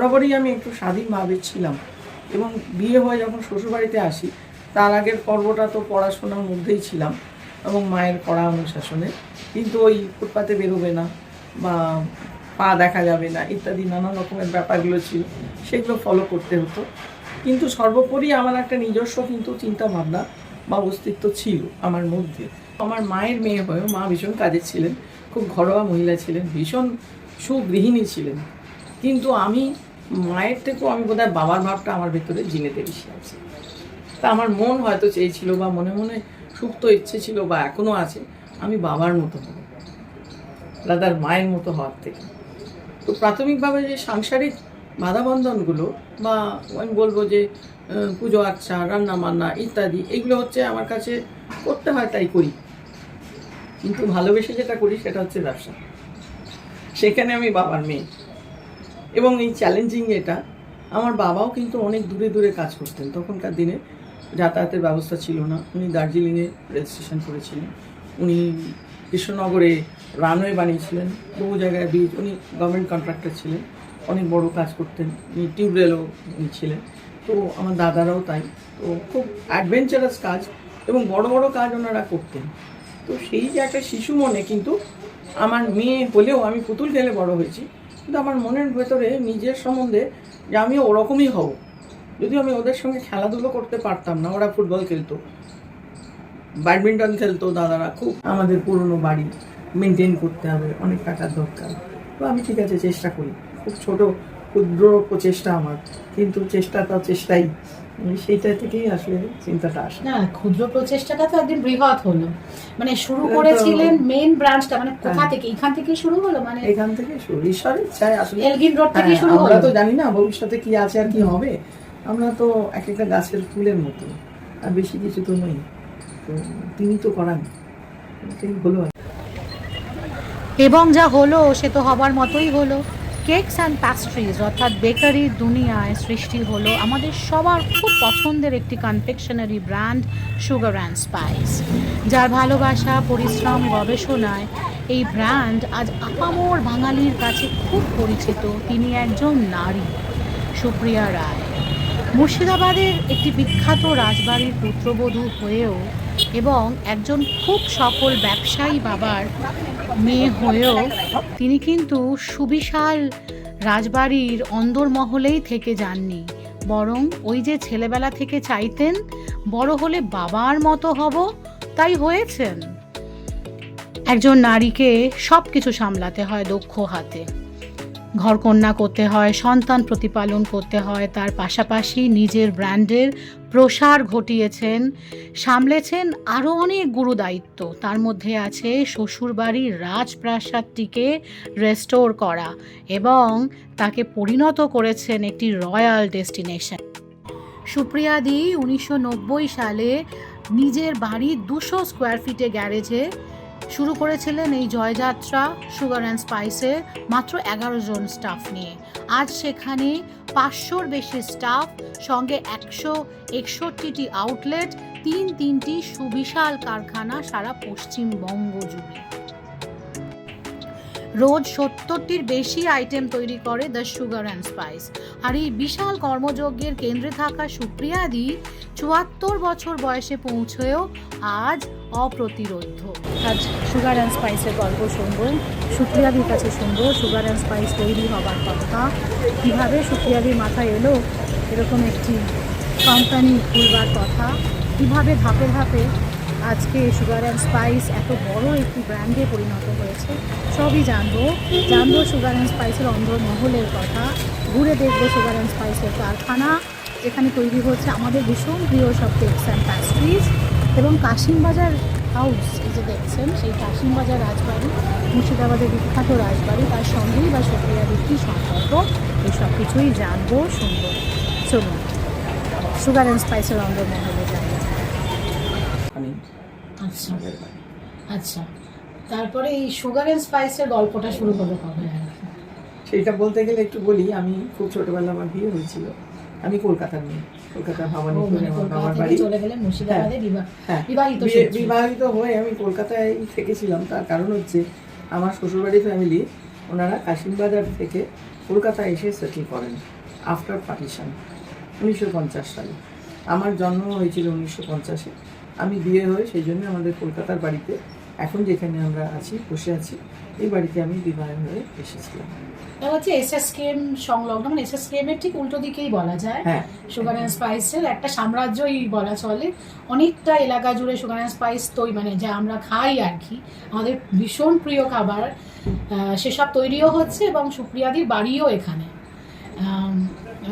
সর্বোপরি আমি একটু স্বাধীনভাবে ছিলাম। এবং বিয়ে হয়ে যখন শ্বশুরবাড়িতে আসি, তার আগের পর্বটা তো পড়াশোনার মধ্যেই ছিলাম এবং মায়ের কড়া অনুশাসনে। কিন্তু ওই ফুটপাতে বেরোবে না বা পা দেখা যাবে না, ইত্যাদি নানা রকমের ব্যাপারগুলো ছিল, সেগুলো ফলো করতে হতো। কিন্তু সর্বোপরি আমার একটা নিজস্ব কিন্তু চিন্তা ভাবনা বা অস্তিত্ব ছিল আমার মধ্যে। আমার মায়ের মেয়ে হয়েও মা ভীষণ কাজের ছিলেন, খুব ঘরোয়া মহিলা ছিলেন, ভীষণ সুগৃহিণী ছিলেন। কিন্তু আমি মায়ের থেকেও আমি বোধহয় বাবার ভাবটা আমার ভিতরে জিনেতে বেশি আছে। তা আমার মন হয়তো চেয়েছিল বা মনে মনে সুপ্ত ইচ্ছে ছিল বা এখনও আছে, আমি বাবার মতো হব। দাদার মায়ের মতো হওয়ার থেকে। তো প্রাথমিকভাবে যে সাংসারিক বাধাবন্ধনগুলো বা আমি বলব যে পুজো আচ্ছা রান্না বান্না ইত্যাদি, এগুলো হচ্ছে আমার কাছে করতে হয় তাই করি। কিন্তু ভালোবেসে যেটা করি সেটা হচ্ছে ব্যবসা। সেখানে আমি বাবার মেয়ে। এবং এই চ্যালেঞ্জিং এটা, আমার বাবাও কিন্তু অনেক দূরে দূরে কাজ করতেন। তখনকার দিনে যাতায়াতের ব্যবস্থা ছিল না। উনি দার্জিলিংয়ে রেল স্টেশন করেছিলেন। উনি কৃষ্ণনগরে রানওয়ে বানিয়েছিলেন। বহু জায়গায় ব্রিজ উনি গভর্নমেন্ট কন্ট্রাক্টর ছিলেন। অনেক বড় কাজ করতেন। উনি টিউবওয়েলও উনি ছিলেন। তো আমার দাদারাও তাই। তো খুব অ্যাডভেঞ্চারাস কাজ এবং বড় বড় কাজ ওনারা করতেন। তো সেই যে একটা শিশু মনে কিন্তু আমার মেয়ে হলেও আমি পুতুল খেলে বড় হয়েছি, কিন্তু আমার মনের ভেতরে নিজের সম্বন্ধে যে আমি ওরকমই হব। যদি আমি ওদের সঙ্গে খেলাধুলো করতে পারতাম না, ওরা ফুটবল খেলতো, ব্যাডমিন্টন খেলতো দাদারা খুব। আমাদের পুরনো বাড়ি মেনটেন করতে হবে, অনেক টাকার দরকার। তো আমি ঠিক আছে, চেষ্টা করি। খুব ছোট, ক্ষুদ্র প্রচেষ্টা আমার, কিন্তু চেষ্টা তো চেষ্টাই। উম, সেইটা থেকেই আসলে চিন্তাটা আসে। না ক্ষুদ্র প্রচেষ্টাটা তো একদিন বৃহৎ হলো। মানে শুরু করেছিলেন মেন ব্রাঞ্চটা মানে কোথা হ্যাঁ। থেকে? এখান থেকে শুরু হলো? মানে এখান থেকে শুরু ঈশ্বরের ইচ্ছায় আসলে এলগিন রোড থেকে শুরু আমরা হলো? তো জানি না ভবিষ্যতে কি আছে আর কি হবে। আমরা তো এক একটা গাছের ফুলের মতো আর বেশি কিছু তো নই। তো তিনি তো করান। হলো এবং যা হলো সে তো হবার মতোই হলো। কেকস অ্যান্ড প্যাস্ট্রিজ অর্থাৎ বেকারির দুনিয়ায় সৃষ্টি হলো আমাদের সবার খুব পছন্দের একটি confectionery brand sugar and spice যার ভালোবাসা, পরিশ্রম, গবেষণায় এই ব্র্যান্ড আজ আপামর বাঙালির কাছে খুব পরিচিত। তিনি একজন নারী, সুপ্রিয়া রায়। মুর্শিদাবাদের একটি বিখ্যাত রাজবাড়ির পুত্রবধূ হয়েও এবং একজন খুব সফল ব্যবসায়ী বাবার মেয়ে হয়েও তিনি কিন্তু সুবিশাল রাজবাড়ির অন্দরমহলেই থেকে যাননি। বরং ওই যে ছেলেবেলা থেকে চাইতেন, বড় হলে বাবার মতো হব, তাই হয়েছেন। একজন নারীকে সব কিছু সামলাতে হয় দক্ষ হাতে। ঘরকন্যা করতে হয়, সন্তান প্রতিপালন করতে হয়, তার পাশাপাশি নিজের ব্র্যান্ডের প্রসার ঘটিয়েছেন, সামলেছেন আরও অনেক গুরু দায়িত্ব তার মধ্যে আছে শ্বশুরবাড়ির রাজপ্রাসাদটিকে রেস্টোর করা এবং তাকে পরিণত করেছেন একটি রয়্যাল ডেস্টিনেশন। সুপ্রিয়াদি উনিশশো নব্বই সালে নিজের বাড়ির দুশো স্কোয়ার ফিটে গ্যারেজে শুরু করেছিলেন এই জয়যাত্রা সুগার অ্যান্ড স্পাইসের মাত্র এগারো জন স্টাফ নিয়ে। আজ সেখানে পাঁচশোর বেশি স্টাফ সঙ্গে একশো একষট্টিটি আউটলেট তিন তিনটি সুবিশাল কারখানা সারা পশ্চিমবঙ্গ জুড়ে। রোজ সত্তরটির বেশি আইটেম তৈরি করে দ্য সুগার অ্যান্ড স্পাইস আর এই বিশাল কর্মযজ্ঞের কেন্দ্রে থাকা সুপ্রিয়াদি চুয়াত্তর বছর বয়সে পৌঁছেও আজ অপ্রতিরোধ্য। আজ সুগার অ্যান্ড স্পাইসের গল্প শুনব। সুপ্রিয়াদির কাছে শুনব। সুগার অ্যান্ড স্পাইস তৈরি হবার কথা। কীভাবে সুপ্রিয়াদির মাথায় এলো এরকম একটি কোম্পানি খুলবার কথা। কীভাবে ধাপে ধাপে আজকে সুগার অ্যান্ড স্পাইস এত বড় একটি ব্র্যান্ডে পরিণত হয়েছে, সবই জানব। জানব সুগার অ্যান্ড স্পাইসের অন্দরমহলের কথা। ঘুরে দেখব সুগার অ্যান্ড স্পাইসের কারখানা। যেখানে তৈরি হচ্ছে আমাদের ভীষণ প্রিয় সব কেকস অ্যান্ড প্যাস্ট্রিজ এবং কাশিমবাজার হাউস এই যে দেখছেন, সেই কাশিমবাজার রাজবাড়ি, মুর্শিদাবাদের বিখ্যাত রাজবাড়ি, তার সঙ্গেই বা সুপ্রিয়া কী সম্পর্ক, এই সব কিছুই জানব, শুনব। চলুন সুগার অ্যান্ড স্পাইসের অন্দরমহলে আমি আচ্ছা আচ্ছা। তারপরে এই সুগার অ্যান্ড স্পাইসের গল্পটা শুরু হলো কবে? সেইটা বলতে গেলে একটু বলি, আমি খুব ছোটবেলা আমার বিয়ে হয়েছিল। আমি কলকাতার মেয়ে। মানে আমার থেকে বাড়ি। চলে গেলেন মুর্শিদাবাদে হ্যাঁ বিবাহিত বিবাহিত হয়ে আমি কলকাতায় থেকেছিলাম। তার কারণ হচ্ছে আমার শ্বশুরবাড়ি ফ্যামিলি ওনারা কাশিমবাজার থেকে কলকাতায় এসে সেটেল করেন আফটার পার্টিশন উনিশশো পঞ্চাশ সালে। আমার জন্ম হয়েছিল উনিশশো পঞ্চাশে। আমি বিয়ে হয়ে সেই জন্য আমাদের কলকাতার বাড়িতে এখন যেখানে আমরা আছি বসে আছি এই বাড়িতে আমি বিবাহ হয়ে এসেছিলাম। হচ্ছে এসএসকেএম সংলগ্ন মানে এসএসকেএম এর ঠিক উল্টো দিকেই বলা যায়। হ্যাঁ। সুগার অ্যান্ড স্পাইসের একটা সাম্রাজ্যই বলা চলে। অনেকটা এলাকা জুড়ে সুগার অ্যান্ড স্পাইস তৈরি মানে যা আমরা খাই আর কি। আমাদের ভীষণ প্রিয় খাবার সেসব তৈরিও হচ্ছে এবং সুপ্রিয়াদির বাড়িও এখানে।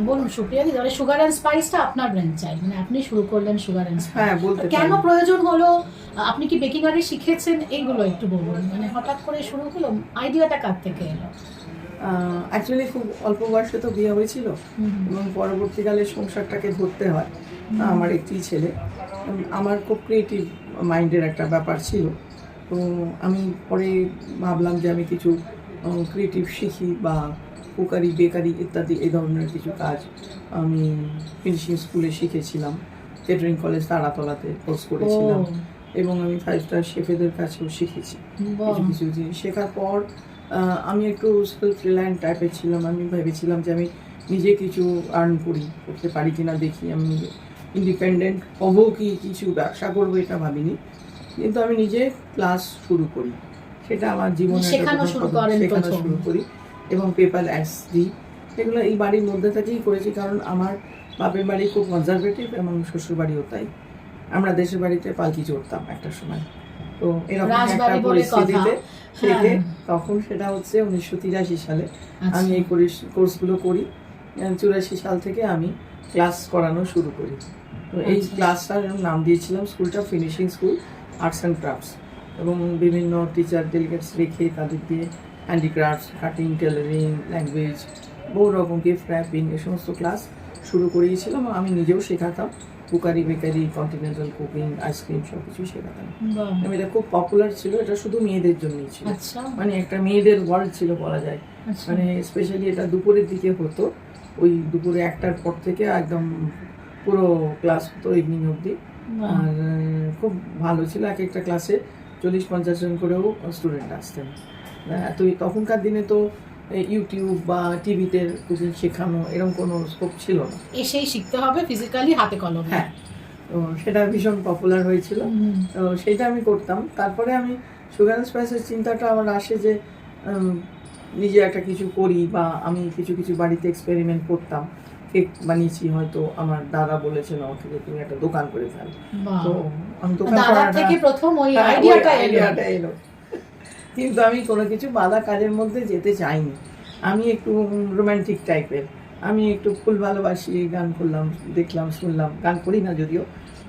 বলুন সুপ্রিয়াদি তাহলে সুগার অ্যান্ড স্পাইসটা আপনার ব্র্যান্ড চাই। মানে আপনি শুরু করলেন সুগার অ্যান্ড স্পাইস হ্যাঁ বলতে কেন প্রয়োজন হলো? আপনি কি বেকিং আগে শিখেছেন? এইগুলো একটু বলুন। মানে হঠাৎ করে শুরু হলো? আইডিয়াটা কার থেকে এলো? অ্যাকচুয়ালি খুব অল্প বয়সে তো বিয়ে হয়েছিল এবং পরবর্তীকালে সংসারটাকে ধরতে হয়। আমার একটি ছেলে। আমার খুব ক্রিয়েটিভ মাইন্ডের একটা ব্যাপার ছিল। তো আমি পরে ভাবলাম যে আমি কিছু ক্রিয়েটিভ শিখি বা কুকারি বেকারি ইত্যাদি এই ধরনের কিছু কাজ আমি ফিনিশিং স্কুলে শিখেছিলাম। কেটারিং কলেজ তারাতলাতে কোর্স করেছিলাম এবং আমি ফাইভ স্টার শেফেদের কাছেও শিখেছি কিছু কিছু জিনিস। শেখার পর আমি একটু সেলফ রিলায়েন্ট টাইপের ছিলাম। আমি ভেবেছিলাম যে আমি নিজে কিছু আর্ন করি করতে পারি কিনা দেখি। আমি ইন্ডিপেন্ডেন্ট হব কি কিছু ব্যবসা করব এটা ভাবিনি। কিন্তু আমি নিজে ক্লাস শুরু করি। সেটা আমার জীবনে শেখানো। শুরু করি। এবং পেপার অ্যাডস দিই এগুলো এই বাড়ির মধ্যে থেকেই করেছি কারণ আমার বাপের বাড়ি খুব কনজারভেটিভ এবং শ্বশুর বাড়িও তাই আমরা দেশের বাড়িতে পালকি চড়তাম একটা সময় তো এরকম একটা পরিস্থিতিতে থেকে হ্যাঁ। তখন সেটা হচ্ছে উনিশশো তিরাশি সালে আচ্ছা। আমি এই কোর্স- কোর্সগুলো করি চুরাশি সাল থেকে আমি ক্লাস করানো শুরু করি তো এই আচ্ছা। ক্লাসটার নাম দিয়েছিলাম স্কুলটা finishing school arts and crafts এবং বিভিন্ন টিচার ডেলিগেটস রেখে তাদের দিয়ে হ্যান্ডিক্রাফটস কাটিং টেলারিং ল্যাঙ্গুয়েজ বহু রকম গিফট র্যাপিং এ সমস্ত ক্লাস শুরু করিয়েছিলাম আমি নিজেও শেখাতাম। Cookery bakery continental cooking ice cream সব কিছুই শেখাতাম। এবং এটা খুব পপুলার ছিল এটা শুধু মেয়েদের জন্যই ছিল। আচ্ছা। মানে একটা মেয়েদের ওয়ার্ল্ড ছিল বলা যায়। আচ্ছা। মানে স্পেশালি এটা দুপুরের দিকে হতো। ওই দুপুরে একটার পর থেকে একদম পুরো ক্লাস হতো ইভিনিং অবধি। আর খুব ভালো ছিল। এক একটা ক্লাসে চল্লিশ পঞ্চাশ জন করেও স্টুডেন্ট আসতেন। তো তখনকার দিনে তো ইউটিউব বা টিভিতে কুকিং শেখানো এরকম কোনো স্কোপ ছিল না। এসেই শিখতে হবে ফিজিক্যালি হাতে কলমে। হ্যাঁ তো সেটা ভীষণ পপুলার হয়েছিল। তো সেটা আমি করতাম। তারপরে আমি সুগার স্পাইসের চিন্তাটা আমার আসে যে নিজে একটা কিছু করি বা আমি কিছু কিছু বাড়িতে এক্সপেরিমেন্ট করতাম। কেক বানিয়েছি হয়তো আমার দাদা বলেছেন আমাকে যে তুমি একটা দোকান করে ফেল। তো আমি দোকান থেকে প্রথম ওই হ্যাঁ, আইডিয়াটা আইডিয়াটা এলো। কিন্তু আমি কোনো কিছু বাধা কাজের মধ্যে যেতে চাইনি। আমি একটু রোমান্টিক টাইপের আমি একটু ফুল ভালোবাসি গান করলাম দেখলাম শুনলাম। গান করি না যদিও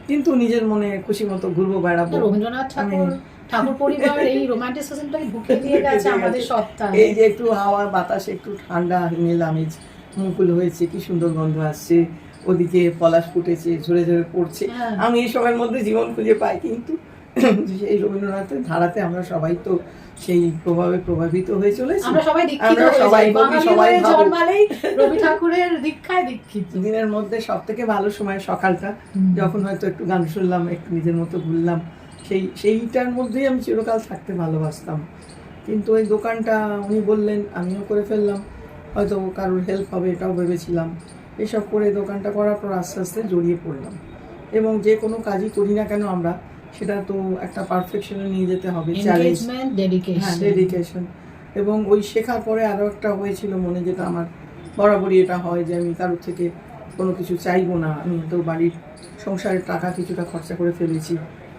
কিন্তু নিজের মনে খুশি মতো ঘুরবো বেড়াবো। রবীন্দ্রনাথ ঠাকুর আমি- ঠাকুর পরিবার এই রোমান্টিসিজমটাকে ঢুকিয়ে দিয়ে গেছে আমাদের। সত্তায় এই যে একটু হাওয়া বাতাস একটু ঠান্ডা নীল আমেজ মুকুল হয়েছে কি সুন্দর গন্ধ আসছে। ওদিকে পলাশ ফুটেছে ঝরে ঝরে পড়ছে। হ্যাঁ। আমি এসবের মধ্যে জীবন খুঁজে পাই কিন্তু সেই রবীন্দ্রনাথের ধারাতে আমরা সবাই তো সেই প্রভাবে প্রভাবিত হয়ে চলেছি। আমরা সবাই দীক্ষিত সবাই যাই। ভাবি, বাঙালি সবাই জন্মালেই রবি ঠাকুরের দীক্ষায় দীক্ষিত। দিনের মধ্যে সব থেকে ভালো সময় সকালটা যখন হয়তো একটু গান শুনলাম একটু নিজের মতো ঘুরলাম সেই সেইটার মধ্যেই আমি চিরকাল থাকতে ভালোবাসতাম। কিন্তু ওই দোকানটা উনি বললেন আমিও করে ফেললাম হয়তো কারোর হেল্প হবে এটাও ভেবেছিলাম। এসব করে দোকানটা করার পর আস্তে আস্তে জড়িয়ে পড়লাম। এবং যে কোনো কাজই করি না কেন আমরা সেটা তো একটা পারফেকশনে নিয়ে যেতে হবে এনগেজমেন্ট হ্যাঁ ডেডিকেশন ডেডিকেশন এবং ওই শেখার পরে আরও একটা হয়েছিল মনে যেটা আমার বরাবরই এটা হয় যে আমি কারোর থেকে কোনো কিছু চাইব না আমি তো বাড়ির সংসারের টাকা কিছুটা খরচা করে ফেলেছি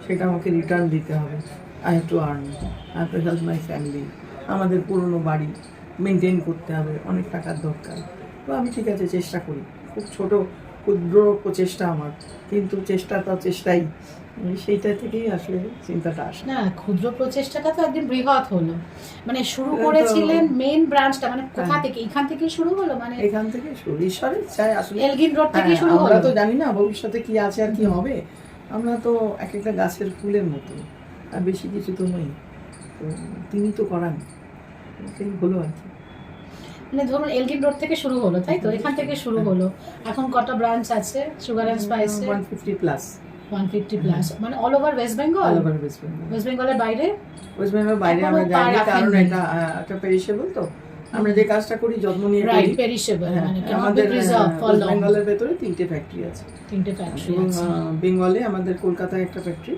সেটা আমাকে রিটার্ন দিতে হবে। I have to earn I have to help my family আমাদের পুরনো বাড়ি মেনটেন করতে হবে অনেক টাকার দরকার। তো আমি ঠিক আছে চেষ্টা করি। খুব ছোট ক্ষুদ্র প্রচেষ্টা আমার কিন্তু চেষ্টা তো চেষ্টাই। সেইটা থেকেই আসলে চিন্তাটা আসে। না ক্ষুদ্র প্রচেষ্টাটা তো একদিন বৃহৎ হলো। মানে শুরু করেছিলেন মেন ব্রাঞ্চটা মানে কোথা হ্যাঁ। থেকে? এখান থেকে শুরু হলো? মানে এখান থেকে শুরু ঈশ্বরের চাই আসলে এলগিন রোড থেকে হ্যাঁ, শুরু আমরা হলো। তো জানি না ভবিষ্যতে কি আছে আর কি হবে। আমরা তো এক একটা গাছের ফুলের মতো আর বেশি কিছু তো নই। তো তিনি তো করান হলো আর কি। মানে ধরুন এলগিন রোড থেকে শুরু হলো তাই তো? এখান থেকে শুরু হলো। এখন কটা ব্রাঞ্চ আছে? Sugar and spice one fifty plus one fifty plus মানে all over West Bengal all over West Bengal West বেঙ্গলের বাইরে? ওয়েস্ট বেঙ্গল বাইরে আমরা পা কারণ এটা একটা পেরিশেবল তো। আমরা যে কাজটা করি যত্ন নিয়ে করি। রাইট পেরিশেবল হ্যাঁ, মানে আমাদের বেঙ্গলের ভেতরে তিনটে ফ্যাক্টরি আছে। তিনটে ফ্যাক্টরি আছে। বেঙ্গলে আমাদের কলকাতায় একটা ফ্যাক্টরি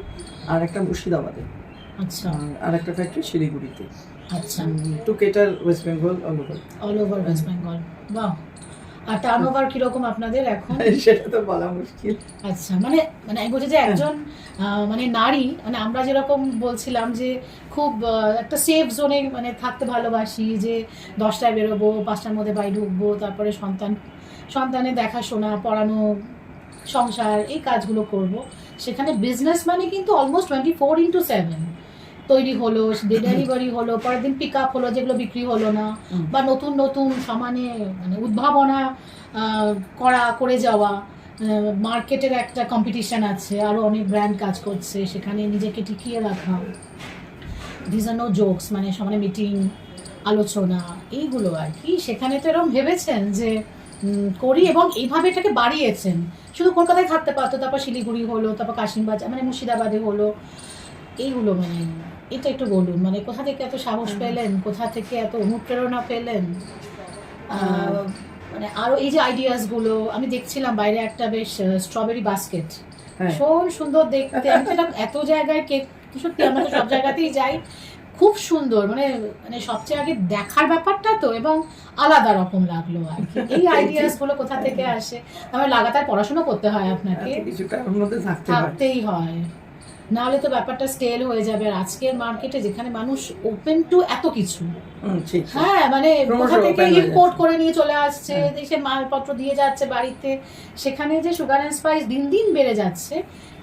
আর একটা মুর্শিদাবাদে। আচ্ছা। আর একটা ফ্যাক্টরি শিলিগুড়িতে। আচ্ছা। To cater West Bengal all over all over West Bengal বাহ। আর টার্ন ওভার কীরকম আপনাদের এখন? সেটা তো বলা মুশকিল। আচ্ছা মানে মানে আমি বলছি যে একজন মানে নারী মানে আমরা যেরকম বলছিলাম যে খুব একটা সেফ জোনে মানে থাকতে ভালোবাসি যে দশটায় বেরোবো পাঁচটার মধ্যে বাড়ি ঢুকবো তারপরে সন্তান সন্তানের দেখাশোনা পড়ানো সংসার এই কাজগুলো করব। সেখানে বিজনেস মানে কিন্তু almost twenty four into seven তৈরি হলো ডেলিভারি হলো পরের দিন পিক আপ হলো যেগুলো বিক্রি হলো না বা নতুন নতুন সমানে মানে উদ্ভাবনা করা করে যাওয়া মার্কেটের একটা কম্পিটিশন আছে আরও অনেক ব্র্যান্ড কাজ করছে সেখানে নিজেকে টিকিয়ে রাখা দিজ আর নো জোকস মানে সমানে মিটিং আলোচনা এইগুলো আর কি। সেখানে তো এরকম ভেবেছেন যে করি এবং এইভাবে এটাকে বাড়িয়েছেন। শুধু কলকাতায় থাকতে পারতো তারপর শিলিগুড়ি হলো তারপর কাশিমবাজার মানে মুর্শিদাবাদে হলো এইগুলো মানে এটা একটু বলুন মানে কোথা থেকে এত সাহস পেলেন? কোথা থেকে এত অনুপ্রেরণা পেলেন? মানে আরও এই যে আইডিয়াসগুলো আমি দেখছিলাম বাইরে একটা বেশ স্ট্রবেরি বাস্কেট হ্যাঁ। ভীষণ সুন্দর দেখতে। আমি এত জায়গায় কেক? সত্যি আমরা তো সব জায়গাতেই যাই। খুব সুন্দর মানে মানে সবচেয়ে আগে দেখার ব্যাপারটা তো এবং আলাদা রকম লাগল আর কি। এই আইডিয়াসগুলো কোথা থেকে আসে? আমার লাগাতার পড়াশোনা করতে হয় আপনাকে। কিছুটা মধ্যে থাকতে থাকতেই হয়। নাহলে তো ব্যাপারটা স্কেল হয়ে যাবে। আর আজকের মার্কেটে যেখানে মানুষ ওপেন টু এত কিছু। হ্যাঁ মানে কোথা থেকে ইম্পোর্ট করে নিয়ে চলে আসছে হ্যাঁ। দেশে মালপত্র দিয়ে যাচ্ছে বাড়িতে। সেখানে যে সুগার অ্যান্ড স্পাইস দিন দিন বেড়ে যাচ্ছে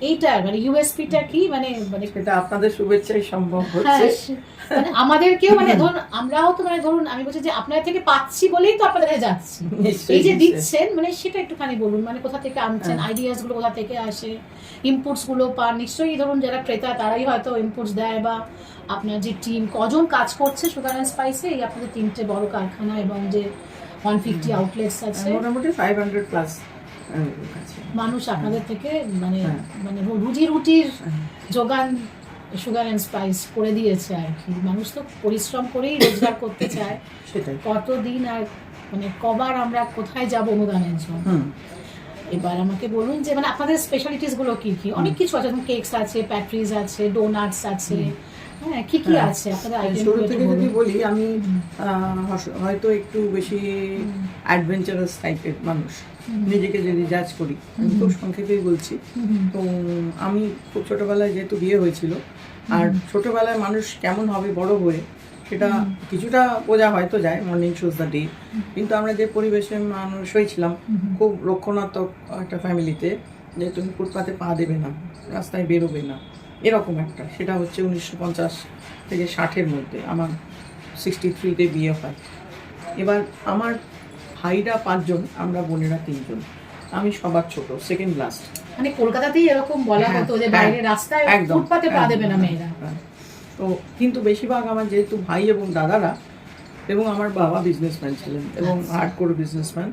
এইটা মানে ইউএসপিটা কি মানে মানে সেটা আপনাদের শুভেচ্ছাই সম্ভব হ্যাঁ হচ্ছে। মানে আমাদেরকেও মানে ধরুন আমরাও তো মানে ধরুন আমি বলছি যে আপনার থেকে পাচ্ছি বলেই তো আপনাদের কাছে যাচ্ছি। এই যে দিচ্ছেন মানে সেটা একটুখানি বলুন মানে কোথা থেকে আনছেন হ্যাঁ। আইডিয়াসগুলো কোথা থেকে আসে? ইনপুটসগুলো পান। নিশ্চয়ই ধরুন যারা ক্রেতা তারাই হয়তো ইনপুটস দেয় বা আপনার যে টিম কজন কাজ করছে সুগার অ্যান্ড স্পাইসে এই আপনাদের তিনটে বড় কারখানা এবং যে ওয়ান ফিফটি আউটলেটস আছে। মোটামুটি ফাইভ হান্ড্রেড প্লাস মানুষ আপনাদের থেকে মানে হ্যাঁ। মানে রুজি রুটির হ্যাঁ। যোগান সুগার অ্যান্ড স্পাইস করে দিয়েছে আর কি। মানুষ তো পরিশ্রম করেই রোজগার করতে চায়। সেটাই। কতদিন আর মানে কবার আমরা কোথায় যাব অনুদানের জন্য? এবার আমাকে বলুন যে মানে আপনাদের স্পেশালিটিসগুলো কি কি? অনেক কিছু আছে যেমন কেকস আছে প্যাট্রিজ আছে ডোনাটস আছে। হ্যাঁ কি কি হ্যাঁ। আছে? আপনাদের আইটেম শুরু থেকে যদি বলি আমি হয়তো একটু বেশি অ্যাডভেঞ্চারাস টাইপের মানুষ। নিজেকে যদি জাজ করি আমি খুব সংক্ষেপেই বলছি। তো আমি খুব ছোটবেলায় যেহেতু বিয়ে হয়েছিল আর ছোটবেলায় মানুষ কেমন হবে বড় হয়ে সেটা কিছুটা বোঝা হয়তো যায় মর্নিং শোজ দ্য ডে কিন্তু আমরা যে পরিবেশে মানুষ হয়েছিলাম খুব রক্ষণাত্মক একটা ফ্যামিলিতে যে তুমি ফুটপাতে পা দেবে না রাস্তায় বেরোবে না এরকম একটা। সেটা হচ্ছে উনিশশো পঞ্চাশ থেকে ষাটের মধ্যে আমার সিক্সটি থ্রিতে বিয়ে হয়। এবার আমার ভাইরা পাঁচজন আমরা বোনেরা তিনজন। আমি সবার ছোট সেকেন্ড লাস্ট মানে কলকাতাতেই এরকম বলা হ্যাঁ, হতো যে হ্যাঁ, বাইরে রাস্তায় ফুটপাতে পা দেবে না মেয়েরা। হ্যাঁ। তো কিন্তু বেশিরভাগ আমার যেহেতু ভাই এবং দাদারা এবং আমার বাবা বিজনেসম্যান ছিলেন এবং। হার্ড কোর বিজনেসম্যান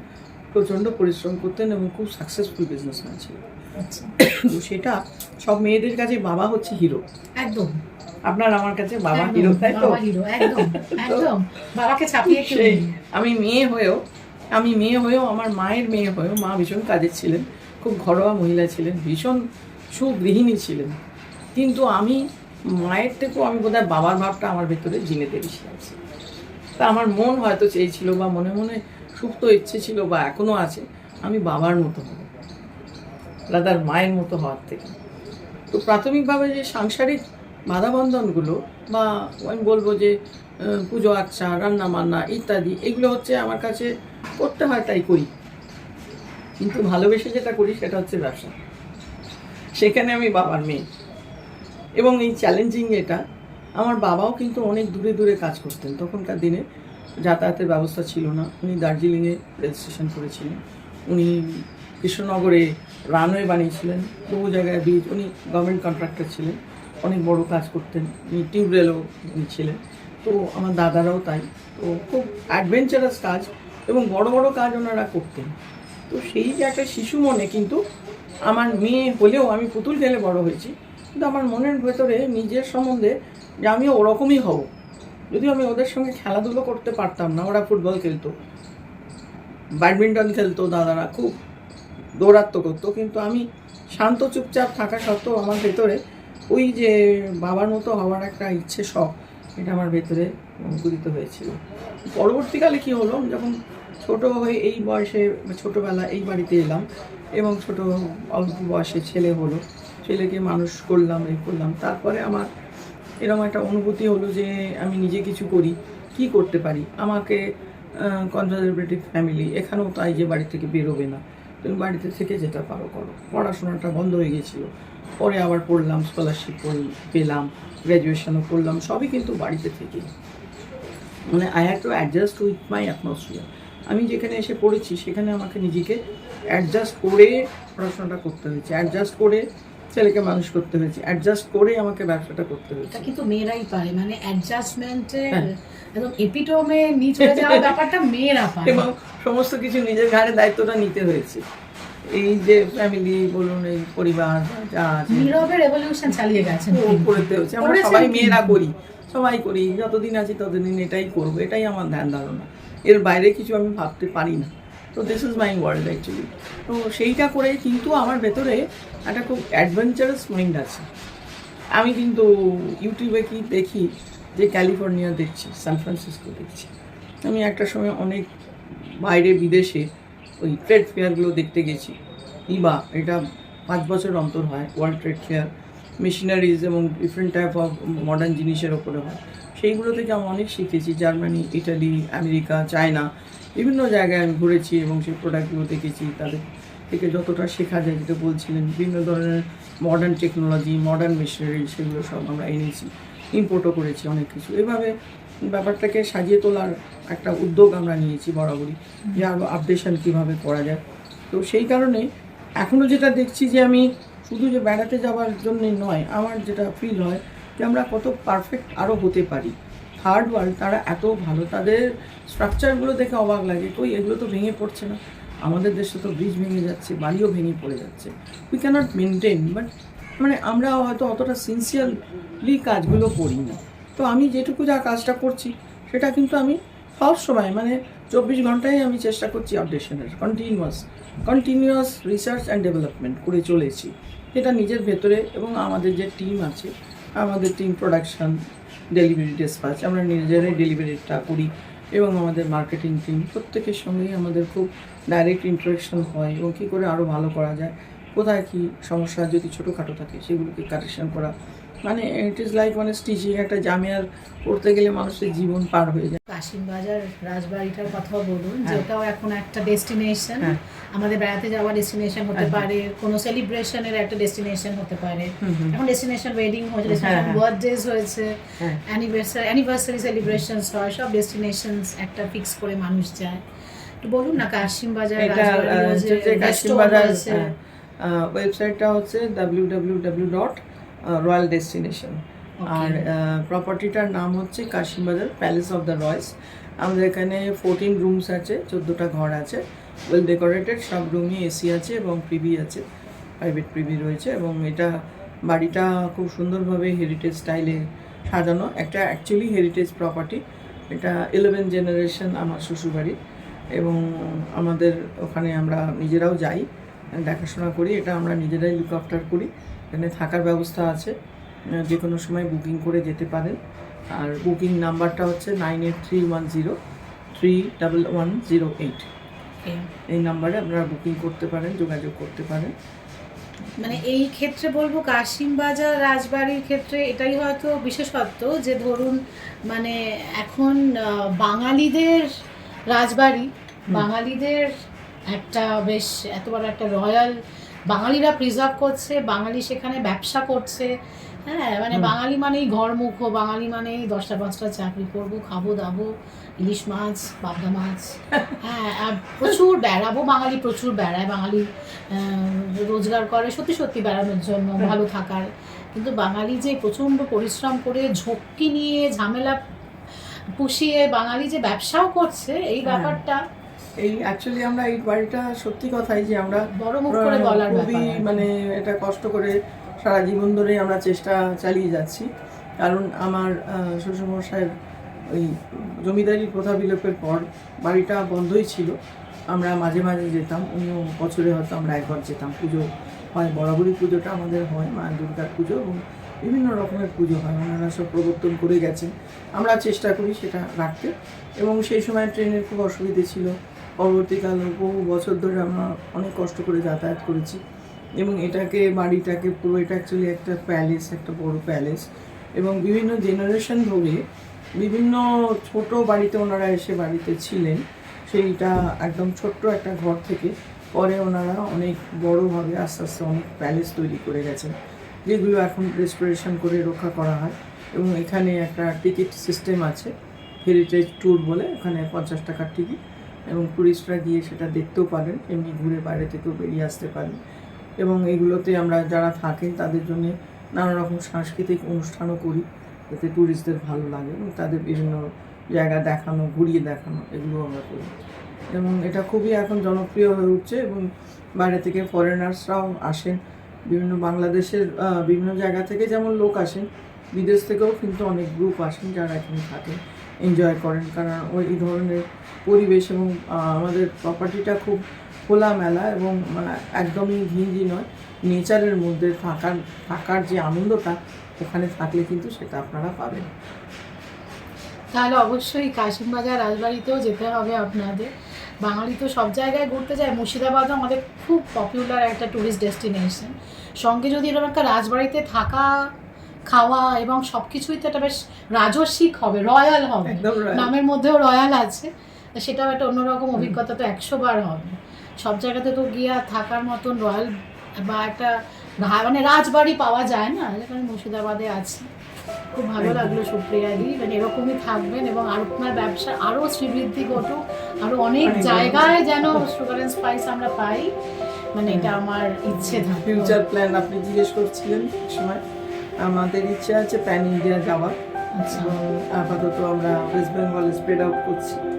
প্রচণ্ড পরিশ্রম করতেন এবং খুব সাকসেসফুল বিজনেসম্যান ছিলেন। আচ্ছা। তো সেটা সব মেয়েদের কাছে বাবা হচ্ছে হিরো একদম। আপনার আমার কাছে বাবা হিরো তাই তো? বাবা একদম একদম। বাবাকে ছাপিয়ে। আমি মেয়ে হয়েও আমি মেয়ে হয়েও আমার মায়ের মেয়ে হয়েও মা ভীষণ কাজের ছিলেন খুব ঘরোয়া মহিলা ছিলেন ভীষণ সুগৃহিণী ছিলেন। কিন্তু আমি মায়ের থেকেও আমি বোধহয় বাবার ভাবটা আমার ভেতরে জিনেতে বেশি আছে। তা আমার মন হয়তো চেয়েছিল বা মনে মনে সুপ্ত ইচ্ছে ছিল বা এখনও আছে, আমি বাবার মতো হব। দাদার মায়ের মতো হওয়ার থেকে। তো প্রাথমিকভাবে যে সাংসারিক বাধাবন্ধনগুলো বা আমি বলব যে পুজো আচ্ছা রান্না বান্না ইত্যাদি, এগুলো হচ্ছে আমার কাছে করতে হয় তাই করি। কিন্তু ভালোবেসে যেটা করি সেটা হচ্ছে ব্যবসা। সেখানে আমি বাবার মেয়ে। এবং এই চ্যালেঞ্জিং এটা আমার বাবাও কিন্তু অনেক দূরে দূরে কাজ করতেন। তখনকার দিনে যাতায়াতের ব্যবস্থা ছিল না। উনি দার্জিলিংয়ে রেল স্টেশন করেছিলেন। উনি কৃষ্ণনগরে রানওয়ে বানিয়েছিলেন। বহু জায়গায় ব্রিজ উনি গভর্নমেন্ট কন্ট্রাক্টর ছিলেন। অনেক বড় কাজ করতেন। উনি টিউবওয়েলও উনি ছিলেন। তো আমার দাদারাও তাই। তো খুব অ্যাডভেঞ্চারাস কাজ এবং বড় বড় কাজ ওনারা করতেন। তো সেই যে একটা শিশু মনে কিন্তু আমার মেয়ে হলেও আমি পুতুল খেলে বড় হয়েছি। কিন্তু আমার মনের ভেতরে নিজের সম্বন্ধে যে আমিও ওরকমই হব। যদি আমি ওদের সঙ্গে খেলাধুলো করতে পারতাম না, ওরা ফুটবল খেলতো, ব্যাডমিন্টন খেলতো দাদারা খুব, দৌড়াত্ম করতো, কিন্তু আমি শান্ত চুপচাপ থাকা সত্ত্বেও আমার ভেতরে ওই যে বাবার মতো হওয়ার একটা ইচ্ছে, শখ, এটা আমার ভেতরে অঙ্কুরিত হয়েছিল। পরবর্তীকালে কি হলো, যখন ছোট হয়ে এই বয়সে ছোটবেলা এই বাড়িতে এলাম এবং ছোট অল্প বয়সে ছেলে হলো ছেলেকে মানুষ করলাম, এ করলাম। তারপরে আমার এরকম একটা অনুভূতি হলো যে আমি নিজে কিছু করি, কি করতে পারি? আমাকে কনজারভেটিভ ফ্যামিলি এখানেও তাই যে বাড়ি থেকে বেরোবে না। তুমি বাড়িতে থেকে যেটা পারো করো। পড়াশোনাটা বন্ধ হয়ে গেছিল। পরে আবার পড়লাম স্কলারশিপ করি পেলাম গ্র্যাজুয়েশনও করলাম, সবই কিন্তু বাড়িতে থেকে। মানে I have to adjust with my atmosphere আমি যেখানে এসে পড়েছি, সেখানে আমাকে নিজেকে অ্যাডজাস্ট করে পড়াশোনাটা করতে হয়েছে। অ্যাডজাস্ট করে ছেলেকে মানুষ করতে হয়েছে। অ্যাডজাস্ট করে আমাকে ব্যবসাটা করতে হয়েছে। এটা কিন্তু মেয়েরাই পারে মানে অ্যাডজাস্টমেন্টে। একদম এপিটোমে নিচ হয়ে যাওয়ার ব্যাপারটা মেয়েরা পারে। এবং সমস্ত কিছু নিজের ঘাড়ে দায়িত্বটা নিতে হয়েছে। এই যে ফ্যামিলি বলুন এই পরিবার যা আছে। নীরবে রেভলিউশন চালিয়ে গেছেন ও করতে হচ্ছে আমরা সবাই মেয়েরা করি সবাই করি যতদিন আছি ততদিন এটাই করব এটাই আমার ধ্যান ধারণা। এর বাইরে কিছু আমি ভাবতে পারি না। তো this is my world actually তো সেইটা করে কিন্তু আমার ভেতরে একটা খুব অ্যাডভেঞ্চারাস মাইন্ড আছে। আমি কিন্তু ইউটিউবে কি দেখি যে ক্যালিফোর্নিয়া দেখছি, সান ফ্রান্সিসকো দেখছি। আমি একটা সময় অনেক বাইরে বিদেশে ওই ট্রেড ফেয়ারগুলো দেখতে গেছি। ইবা, এটা পাঁচ বছর অন্তর হয় ওয়ার্ল্ড ট্রেড ফেয়ার মেশিনারিজ এবং ডিফারেন্ট টাইপ অফ মডার্ন জিনিসের ওপরে হয়। সেইগুলো থেকে আমি অনেক শিখেছি। জার্মানি, ইটালি, আমেরিকা, চায়না, বিভিন্ন জায়গায় আমি ঘুরেছি এবং সেই প্রোডাক্টগুলো দেখেছি। তাদের থেকে যতটা শেখা যায়, যেটা বলছিলেন, বিভিন্ন ধরনের মডার্ন টেকনোলজি মডার্ন মেশিনারি সেগুলো সব আমরা এনেছি ইম্পোর্টও করেছি অনেক কিছু। এভাবে ব্যাপারটাকে সাজিয়ে তোলার একটা উদ্যোগ আমরা নিয়েছি বরাবরই, যে আরও আপডেশন কীভাবে করা যায়। তো সেই কারণে এখনও যেটা দেখছি যে আমি শুধু যে বেড়াতে যাওয়ার জন্যে নয়, আমার যেটা ফিল হয় যে আমরা কত পারফেক্ট আরও হতে পারি। থার্ড ওয়ার্ল্ড তারা এত ভালো, তাদের স্ট্রাকচারগুলো দেখে অবাক লাগে কই এগুলো তো ভেঙে পড়ছে না। আমাদের দেশে তো ব্রিজ ভেঙে যাচ্ছে বাড়িও ভেঙে পড়ে যাচ্ছে। উই ক্যানট মেনটেন বাট মানে আমরা হয়তো অতটা সিনসিয়ারলি কাজগুলো করি না। তো আমি যেটুকু যা কাজটা করছি, সেটা কিন্তু আমি সব সময় মানে চব্বিশ ঘন্টায় আমি চেষ্টা করছি আপডেশনের continuous continuous research and development করে চলেছি। যেটা নিজের ভেতরে এবং আমাদের যে টিম আছে আমাদের টিম প্রোডাকশান ডেলিভারি ডিসপাচ আমরা নিজেরাই ডেলিভারিটা করি এবং আমাদের মার্কেটিং টিম প্রত্যেকের সঙ্গেই আমাদের খুব ডাইরেক্ট ইন্টারাকশন হয় এবং কী করে আরও ভালো করা যায়, কোথায় কী সমস্যা যদি ছোটোখাটো থাকে সেগুলোকে কারেকশান করা। মানে ইট ইজ লাইক মানে স্টিচিং একটা জামিয়ার করতে গেলে মানুষের জীবন পার হয়ে যায়। কাশিমবাজার রাজবাড়িটার কথাও বলুন হ্যাঁ। যেটাও এখন একটা ডেস্টিনেশন হ্যাঁ। আমাদের বেড়াতে যাওয়ার ডেস্টিনেশন হতে। পারে কোনো সেলিব্রেশনের একটা ডেস্টিনেশন হতে পারে। এখন ডেস্টিনেশন ওয়েডিং হয়েছে হ্যাঁ, ডেস্টিনেশন হ্যাঁ। বার্থডেজ হয়েছে হ্যাঁ অ্যানিভার্সারি অ্যানিভার্সারি সেলিব্রেশনস হয় সব ডেস্টিনেশনস একটা ফিক্স করে মানুষ যায় একটু বলুন না কাশিম বাজার হচ্ছে কাশিমবাজার ওয়েবসাইটটা হচ্ছে W W W dot royal destination আর প্রপার্টিটার নাম হচ্ছে Kasimbazar palace of the royals আমাদের এখানে ফোরটিন রুমস আছে, চোদ্দোটা ঘর আছে। ওয়েল ডেকোরেটেড সব রুমই এসি আছে এবং প্রিভি আছে প্রাইভেট প্রিভি রয়েছে এবং এটা বাড়িটা খুব সুন্দরভাবে হেরিটেজ স্টাইলে সাজানো। একটা অ্যাকচুয়ালি হেরিটেজ প্রপার্টি এটা ইলেভেন জেনারেশন আমার শ্বশুরবাড়ি এবং আমাদের ওখানে আমরা নিজেরাও যাই, দেখাশোনা করি, এটা আমরা নিজেরাই লুক আফটার করি। এখানে থাকার ব্যবস্থা আছে। যে কোনো সময় বুকিং করে যেতে পারেন আর বুকিং নাম্বারটা হচ্ছে nine eight three one zero three double one zero eight. এই নাম্বারে আপনারা বুকিং করতে পারেন যোগাযোগ করতে পারেন। মানে এই ক্ষেত্রে বলব কাশিম বাজার রাজবাড়ির ক্ষেত্রে এটাই হয়তো বিশেষত্ব যে ধরুন মানে এখন বাঙালিদের রাজবাড়ি বাঙালিদের একটা বেশ এত বড় একটা রয়্যাল বাঙালিরা প্রিজার্ভ করছে বাঙালি সেখানে ব্যবসা করছে হ্যাঁ মানে বাঙালি মানেই ঘরমুখ বাঙালি মানেই দশটা পাঁচটা চাকরি করব খাব দাবো ইলিশ মাছ পাবদা মাছ। হ্যাঁ আর প্রচুর বেড়াবো বাঙালি প্রচুর বেড়ায় বাঙালি রোজগার করে সত্যি সত্যি বেড়ানোর জন্য ভালো থাকার। কিন্তু বাঙালি যে প্রচণ্ড পরিশ্রম করে ঝক্কি নিয়ে ঝামেলা পুষিয়ে বাঙালি যে ব্যবসাও করছে এই হ্যাঁ। ব্যাপারটা এই অ্যাকচুয়ালি আমরা এই বাড়িটা সত্যি কথাই যে আমরা বড় মুখ করে বলার খুবই মানে এটা কষ্ট করে সারা জীবন ধরে আমরা চেষ্টা চালিয়ে যাচ্ছি। কারণ আমার শ্বশুরমশাইয়ের ওই জমিদারি প্রথা বিলোপের পর বাড়িটা বন্ধই ছিল। আমরা মাঝে মাঝে যেতাম অন্য বছরে হয়তো আমরা একবার যেতাম। পুজো হয় বরাবরই পুজোটা আমাদের হয় মা দুর্গার পুজো এবং বিভিন্ন রকমের পুজো হয়। ওনারা সব প্রবর্তন করে গেছেন। আমরা চেষ্টা করি সেটা রাখতে। এবং সেই সময় ট্রেনের খুব অসুবিধে ছিল। পরবর্তীকালে বহু বছর ধরে আমরা অনেক কষ্ট করে যাতায়াত করেছি এবং এটাকে, বাড়িটাকে পুরো এটা অ্যাকচুয়ালি একটা প্যালেস একটা বড় প্যালেস এবং বিভিন্ন জেনারেশন ধরে বিভিন্ন ছোট বাড়িতে ওনারা এসে বাড়িতে ছিলেন। সেইটা একদম ছোট্ট একটা ঘর থেকে পরে ওনারা অনেক বড়োভাবে আস্তে আস্তে অনেক প্যালেস তৈরি করে গেছেন, যেগুলো এখন রেস্টোরেশন করে রক্ষা করা হয় এবং এখানে একটা টিকিট সিস্টেম আছে হেরিটেজ ট্যুর বলে এখানে পঞ্চাশ টাকার টিকিট এবং ট্যুরিস্টরা গিয়ে সেটা দেখতেও পারেন, এমনি ঘুরে বাইরে থেকেও বেরিয়ে আসতে পারেন। এবং এগুলোতে আমরা যারা থাকেন, তাদের জন্য নানা রকম সাংস্কৃতিক অনুষ্ঠানও করি এতে ট্যুরিস্টদের ভালো লাগে এবং তাদের বিভিন্ন জায়গা দেখানো, ঘুরিয়ে দেখানো এগুলো আমরা করি। এবং এটা খুবই এখন জনপ্রিয় হয়ে উঠছে এবং বাইরে থেকে ফরেনার্সরাও আসেন। বিভিন্ন বাংলাদেশের বিভিন্ন জায়গা থেকে যেমন লোক আসেন, বিদেশ থেকেও কিন্তু অনেক গ্রুপ আসেন যারা এখানে থাকেন এনজয় করেন। কারণ ওই ধরনের পরিবেশ এবং আমাদের প্রপার্টিটা খুব খোলামেলা এবং একদমই ঘিঞ্জি নয়। নেচারের মধ্যে থাকার থাকার যে আনন্দটা ওখানে থাকলে কিন্তু সেটা আপনারা পাবেন। তাহলে অবশ্যই কাশিমবাজার রাজবাড়িতেও যেতে হবে আপনাদের। বাঙালি তো সব জায়গায় ঘুরতে যায়। মুর্শিদাবাদও আমাদের খুব পপুলার একটা ট্যুরিস্ট ডেস্টিনেশন সঙ্গে যদি এরকম একটা রাজবাড়িতে থাকা খাওয়া এবং সব কিছুই তো একটা বেশ রাজস্বিক হবে রয়্যাল হবে। একদম নামের মধ্যেও রয়্যাল আছে। তো সেটাও একটা অন্যরকম অভিজ্ঞতা তো একশো বার হবে। সব জায়গাতে তো গিয়ে থাকার মতন রয়্যাল বা একটা মানে রাজবাড়ি পাওয়া যায় না। যেখানে মুর্শিদাবাদে আছে। খুব ভালো লাগল সুপ্রিয়াদি মানে এরকমই থাকবেন এবং আর আপনার ব্যবসা আরও শ্রীবৃদ্ধি ঘটুক। আরও অনেক জায়গায় যেন সুগার অ্যান্ড স্পাইস আমরা পাই। মানে এটা আমার ইচ্ছে থাকে। ফিউচার প্ল্যান আপনি জিজ্ঞেস করছিলেন সময়। আমাদের ইচ্ছে আছে প্যান ইন্ডিয়া যাওয়ার। আচ্ছা। আপাতত আমরা ওয়েস্ট বেঙ্গল স্প্রেড আউট করছি।